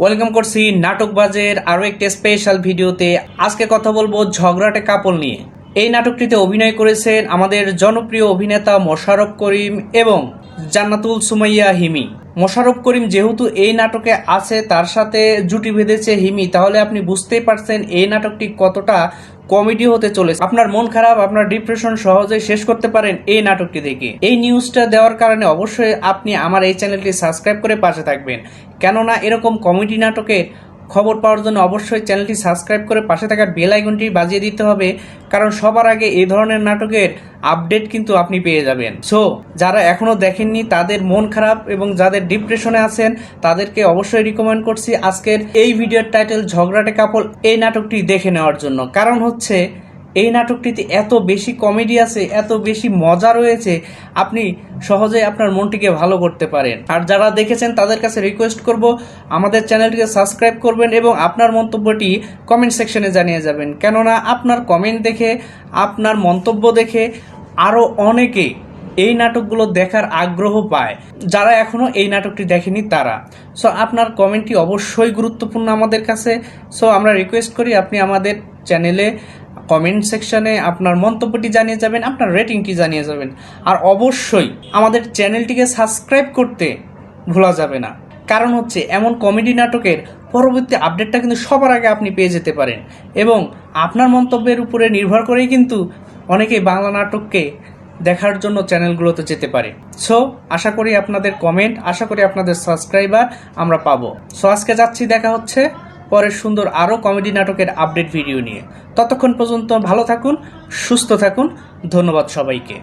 Welcome করছি নাটকবাজের আরও একটি স্পেশাল ভিডিওতে। আজকে কথা বলব ঝগড়াটে কাপল নিয়ে। এই নাটকটিতে অভিনয় করেছেন আমাদের জনপ্রিয় অভিনেতা মোশাররফ করিম এবং জান্নাতুল সুমাইয়া হিমি। মোশারফ করিম যেহেতু এই নাটকে আছে, তার সাথে জুটি বেঁধেছে হিমি, তাহলে আপনি বুঝতেই পারছেন এই নাটকটি কতটা কমেডি হতে চলেছে। আপনার মন খারাপ, আপনার ডিপ্রেশন সহজেই শেষ করতে পারেন এই নাটকটি দেখে। এই নিউজটা দেওয়ার কারণে অবশ্যই আপনি আমার এই চ্যানেলটি সাবস্ক্রাইব করে পাশে থাকবেন। কেননা এরকম কমেডি নাটকের খবর পাওয়ার জন্য অবশ্যই চ্যানেলটি সাবস্ক্রাইব করে পাশে থাকা বেল আইকনটি বাজিয়ে দিতে হবে, কারণ সবার আগে এই ধরনের নাটকের আপডেট কিন্তু আপনি পেয়ে যাবেন। সো যারা এখনও দেখেননি, তাদের মন খারাপ এবং যাদের ডিপ্রেশনে আছেন, তাদেরকে অবশ্যই রিকমেন্ড করছি আজকের এই ভিডিওর টাইটেল ঝগড়াটে কাপল, এই নাটকটি দেখে নেওয়ার জন্য। কারণ হচ্ছে এই নাটকটিতে এত বেশি কমেডি আছে, এত বেশি মজা রয়েছে, আপনি সহজে আপনার মনটিকে ভালো করতে পারেন। আর যারা দেখেছেন, তাদের কাছে রিকোয়েস্ট করব, আমাদের চ্যানেলটিকে সাবস্ক্রাইব করবেন এবং আপনার মন্তব্যটি কমেন্ট সেকশনে জানিয়ে যাবেন। কেননা, আপনার কমেন্ট দেখে, আপনার মন্তব্য দেখে আরও অনেকে এই নাটকগুলো দেখার আগ্রহ পায়। যারা এখনও এই নাটকটি দেখেনি, তারা। সো আপনার কমেন্টটি অবশ্যই গুরুত্বপূর্ণ আমাদের কাছে। সো আমরা রিকোয়েস্ট করি, আপনি আমাদের চ্যানেলে কমেন্ট সেকশনে আপনার মন্তব্যটি জানিয়ে যাবেন, আপনার রেটিংটি জানিয়ে যাবেন। আর অবশ্যই আমাদের চ্যানেলটিকে সাবস্ক্রাইব করতে ভোলা যাবে না। কারণ হচ্ছে, এমন কমেডি নাটকের পরবর্তী আপডেটটা কিন্তু সবার আগে আপনি পেয়ে যেতে পারেন। এবং আপনার মন্তব্যের উপরে নির্ভর করেই কিন্তু অনেকেই বাংলা নাটককে দেখার জন্য চ্যানেলগুলোতে যেতে পারে। সো আশা করি আপনাদের কমেন্ট আশা করি আপনাদের সাবস্ক্রাইবার আমরা পাবো। সো আজকে যাচ্ছি, দেখা হচ্ছে পরের সুন্দর আরও কমেডি নাটকের আপডেট ভিডিও নিয়ে। ততক্ষণ পর্যন্ত ভালো থাকুন, সুস্থ থাকুন, ধন্যবাদ সবাইকে।